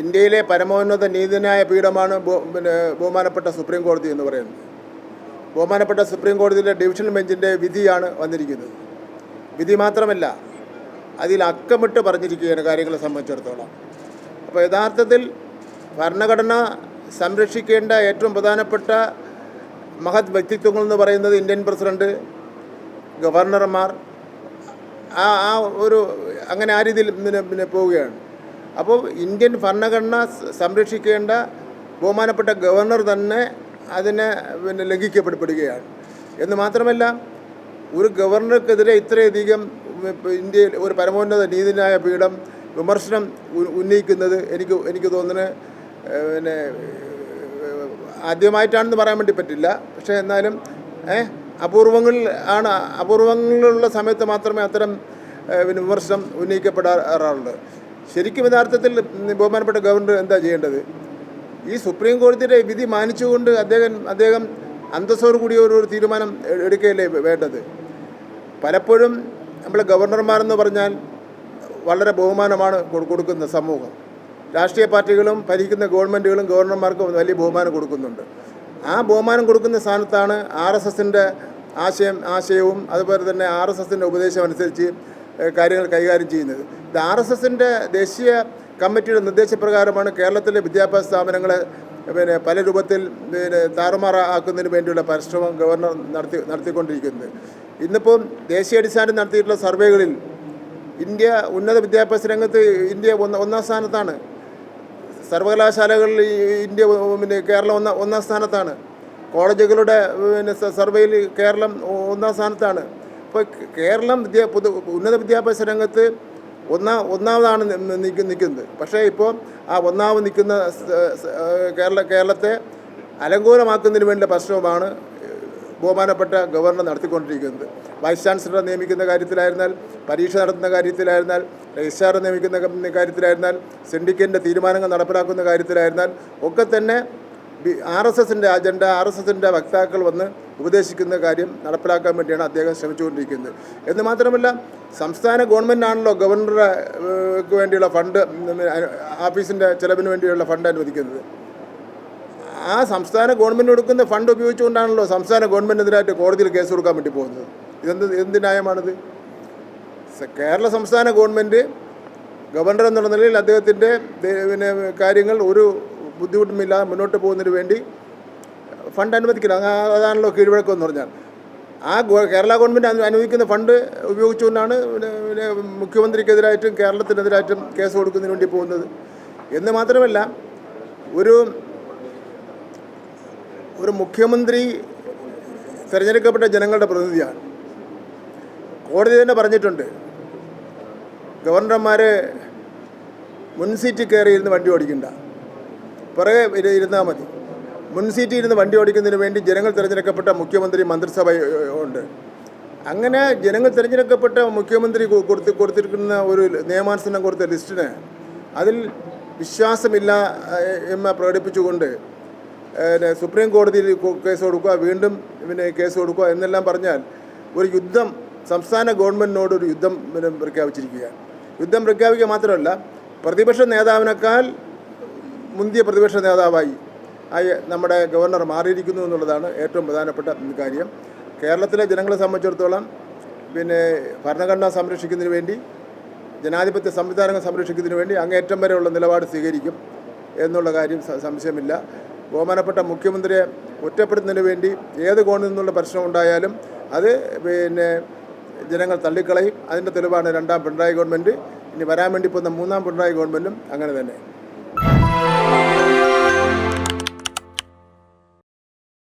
ഇന്ത്യയിലെ പരമോന്നത നീതിന്യായ പീഠമാണ് പിന്നെ ബഹുമാനപ്പെട്ട സുപ്രീം കോടതി എന്ന് പറയുന്നത്. ബഹുമാനപ്പെട്ട സുപ്രീം കോടതിയിലെ ഡിവിഷൻ ബെഞ്ചിന്റെ വിധിയാണ് വന്നിരിക്കുന്നത്. വിധി മാത്രമല്ല അതിൽ അക്കമിട്ട് പറഞ്ഞിരിക്കുകയാണ് കാര്യങ്ങളെ സംബന്ധിച്ചിടത്തോളം. അപ്പോൾ യഥാർത്ഥത്തിൽ ഭരണഘടന സംരക്ഷിക്കേണ്ട ഏറ്റവും പ്രധാനപ്പെട്ട മഹത് വ്യക്തിത്വങ്ങൾ എന്ന് പറയുന്നത് ഇന്ത്യൻ പ്രസിഡന്റ് ഗവർണർമാർ ആ ആ ഒരു അങ്ങനെ ആ രീതിയിൽ പിന്നെ പിന്നെ പോവുകയാണ്. അപ്പോൾ ഇന്ത്യൻ ഭരണഘടന സംരക്ഷിക്കേണ്ട ബഹുമാനപ്പെട്ട ഗവർണർ തന്നെ അതിനെ പിന്നെ ലംഘിക്കപ്പെടുകയാണ് എന്ന് മാത്രമല്ല ഒരു ഗവർണർക്കെതിരെ ഇത്രയധികം ഇന്ത്യയിൽ ഒരു പരമോന്നത നീതിന്യായ പീഠം വിമർശനം ഉന്നയിക്കുന്നത് എനിക്ക് എനിക്ക് തോന്നുന്നത് പിന്നെ ആദ്യമായിട്ടാണെന്ന് പറയാൻ വേണ്ടി പറ്റില്ല. പക്ഷേ എന്നാലും ഏഹ്, അപൂർവങ്ങളിൽ ആണ് അപൂർവങ്ങളിലുള്ള സമയത്ത് മാത്രമേ അത്തരം വിമർശനം ഉന്നയിക്കപ്പെടാറുള്ളൂ. ശരിക്കും യഥാർത്ഥത്തിൽ ബഹുമാനപ്പെട്ട ഗവർണർ എന്താ ചെയ്യേണ്ടത്? ഈ സുപ്രീം കോടതിയുടെ വിധി മാനിച്ചുകൊണ്ട് അദ്ദേഹം അദ്ദേഹം അന്തസ്സോടു കൂടിയ ഒരു തീരുമാനം എടുക്കുകയല്ലേ വേണ്ടത്? പലപ്പോഴും നമ്മൾ ഗവർണർമാരെന്ന് പറഞ്ഞാൽ വളരെ ബഹുമാനമാണ് കൊടുക്കുന്ന സമൂഹം. രാഷ്ട്രീയ പാർട്ടികളും ഭരിക്കുന്ന ഗവൺമെന്റുകളും ഗവർണർമാർക്ക് വലിയ ബഹുമാനം കൊടുക്കുന്നുണ്ട്. ആ ബഹുമാനം കൊടുക്കുന്ന സ്ഥാനത്താണ് ആർ എസ് എസിന്റെ ആശയം ആശയവും അതുപോലെ തന്നെ ആർ എസ് എസിന്റെ ഉപദേശം അനുസരിച്ച് കാര്യങ്ങൾ കൈകാര്യം ചെയ്യുന്നത്. ഇത് ആർ എസ് എസിന്റെ ദേശീയ കമ്മിറ്റിയുടെ നിർദ്ദേശപ്രകാരമാണ് കേരളത്തിലെ വിദ്യാഭ്യാസ സ്ഥാപനങ്ങളെ പിന്നെ പല രൂപത്തിൽ പിന്നെ താറുമാറാക്കുന്നതിന് വേണ്ടിയുള്ള പരിശ്രമം ഗവർണർ നടത്തി നടത്തിക്കൊണ്ടിരിക്കുന്നത്. ഇന്നിപ്പം ദേശീയ അടിസ്ഥാനത്തിൽ നടത്തിയിട്ടുള്ള സർവേകളിൽ ഇന്ത്യ ഉന്നത വിദ്യാഭ്യാസ രംഗത്ത് ഇന്ത്യ ഒന്ന് ഒന്നാം സ്ഥാനത്താണ്. സർവകലാശാലകളിൽ ഇന്ത്യ പിന്നെ കേരളം ഒന്നാം ഒന്നാം സ്ഥാനത്താണ്. കോളേജുകളുടെ പിന്നെ സർവേയിൽ കേരളം ഒന്നാം സ്ഥാനത്താണ്. ഇപ്പോൾ കേരളം വിദ്യാ പൊതു ഉന്നത വിദ്യാഭ്യാസ രംഗത്ത് ഒന്നാ ഒന്നാമതാണ് നിൽക്കുന്നത്. പക്ഷേ ഇപ്പോൾ ആ ഒന്നാമത് നിൽക്കുന്ന കേരള കേരളത്തെ അലങ്കോലമാക്കുന്നതിന് വേണ്ടിയുള്ള പ്രശ്നവുമാണ് ബഹുമാനപ്പെട്ട ഗവർണർ നടത്തിക്കൊണ്ടിരിക്കുന്നത്. വൈസ് ചാൻസലറെ നിയമിക്കുന്ന കാര്യത്തിലായിരുന്നാൽ പരീക്ഷ നടത്തുന്ന കാര്യത്തിലായിരുന്നാൽ രജിസ്ട്രാറെ നിയമിക്കുന്ന കാര്യത്തിലായിരുന്നാൽ സിൻഡിക്കേറ്റിന്റെ തീരുമാനങ്ങൾ നടപ്പിലാക്കുന്ന കാര്യത്തിലായിരുന്നാൽ ഒക്കെ തന്നെ ആർ എസ് എസിന്റെ അജണ്ട ആർ എസ് എസിന്റെ വക്താക്കൾ വന്ന് ഉപദേശിക്കുന്ന കാര്യം നടപ്പിലാക്കാൻ വേണ്ടിയാണ് അദ്ദേഹം ശ്രമിച്ചുകൊണ്ടിരിക്കുന്നത്. എന്ന് മാത്രമല്ല സംസ്ഥാന ഗവൺമെന്റാണല്ലോ ഗവർണർക്ക് വേണ്ടിയുള്ള ഫണ്ട് ഓഫീസിന്റെ ചിലവിന് വേണ്ടിയുള്ള ഫണ്ട് അനുവദിക്കുന്നത്. ആ സംസ്ഥാന ഗവൺമെന്റ് കൊടുക്കുന്ന ഫണ്ട് ഉപയോഗിച്ചുകൊണ്ടാണല്ലോ സംസ്ഥാന ഗവൺമെന്റിനെതിരായിട്ട് കോടതിയിൽ കേസ് കൊടുക്കാൻ വേണ്ടി പോകുന്നത്. ഇതെന്ത് എന്ത് ന്യായമാണിത്? കേരള സംസ്ഥാന ഗവൺമെന്റ് ഗവർണർ എന്നുള്ള നിലയിൽ അദ്ദേഹത്തിന്റെ പിന്നെ കാര്യങ്ങൾ ഒരു ബുദ്ധിമുട്ടുമില്ലാതെ മുന്നോട്ട് പോകുന്നതിന് വേണ്ടി ഫണ്ട് അനുവദിക്കണം അങ്ങ് അതാണല്ലോ കീഴ്വഴക്കം എന്ന് പറഞ്ഞാൽ. ആ കേരള ഗവൺമെന്റ് അനുവദിക്കുന്ന ഫണ്ട് ഉപയോഗിച്ചുകൊണ്ടാണ് പിന്നെ മുഖ്യമന്ത്രിക്കെതിരായിട്ടും കേരളത്തിനെതിരായിട്ടും കേസ് കൊടുക്കുന്നതിന് വേണ്ടി പോകുന്നത്. എന്ന് മാത്രമല്ല ഒരു ഒരു മുഖ്യമന്ത്രി തിരഞ്ഞെടുക്കപ്പെട്ട ജനങ്ങളുടെ പ്രതിനിധിയാണ്. കോടതി തന്നെ പറഞ്ഞിട്ടുണ്ട് ഗവർണർമാർ മുൻസീറ്റ് കയറി ഇരുന്ന് വണ്ടി ഓടിക്കണ്ട. പുറകെ ഇരു- ഇരുന്നാൽ മതി. മുൻ സീറ്റിൽ ഇരുന്ന് വണ്ടി ഓടിക്കുന്നതിന് വേണ്ടി ജനങ്ങൾ തിരഞ്ഞെടുക്കപ്പെട്ട മുഖ്യമന്ത്രി മന്ത്രിസഭ ഉണ്ട്. അങ്ങനെ ജനങ്ങൾ തിരഞ്ഞെടുക്കപ്പെട്ട മുഖ്യമന്ത്രി കൊടുത്ത് കൊടുത്തിരിക്കുന്ന ഒരു നിയമാനുസരണം കൊടുത്ത ലിസ്റ്റിന് അതിൽ വിശ്വാസമില്ല എന്ന് പ്രകടിപ്പിച്ചുകൊണ്ട് പിന്നെ സുപ്രീം കോടതിയിൽ കേസ് കൊടുക്കുക വീണ്ടും പിന്നെ കേസ് കൊടുക്കുക എന്നെല്ലാം പറഞ്ഞാൽ ഒരു യുദ്ധം സംസ്ഥാന ഗവൺമെന്റിനോട് ഒരു യുദ്ധം പിന്നെ പ്രഖ്യാപിച്ചിരിക്കുകയാണ്. യുദ്ധം പ്രഖ്യാപിക്കുക മാത്രമല്ല പ്രതിപക്ഷ നേതാവിനേക്കാൾ മുന്തിയ പ്രതിപക്ഷ നേതാവായി നമ്മുടെ ഗവർണർ മാറിയിരിക്കുന്നു എന്നുള്ളതാണ് ഏറ്റവും പ്രധാനപ്പെട്ട കാര്യം. കേരളത്തിലെ ജനങ്ങളെ സംബന്ധിച്ചിടത്തോളം പിന്നെ ഭരണഘടന സംരക്ഷിക്കുന്നതിന് വേണ്ടി ജനാധിപത്യ സംവിധാനങ്ങൾ സംരക്ഷിക്കുന്നതിന് വേണ്ടി അങ്ങേറ്റം വരെയുള്ള നിലപാട് സ്വീകരിക്കും എന്നുള്ള കാര്യം സംശയമില്ല. ബഹുമാനപ്പെട്ട മുഖ്യമന്ത്രിയെ ഒറ്റപ്പെടുന്നതിന് വേണ്ടി ഏത് കോണിൽ നിന്നുള്ള പ്രശ്നം ഉണ്ടായാലും അത് പിന്നെ ജനങ്ങൾ തള്ളിക്കളയും. അതിന്റെ തെളിവാണ് രണ്ടാം പിണറായി ഗവൺമെന്റ്. ഇനി വരാൻ വേണ്ടി പോകുന്ന മൂന്നാം പിണറായി ഗവൺമെന്റും അങ്ങനെ തന്നെ.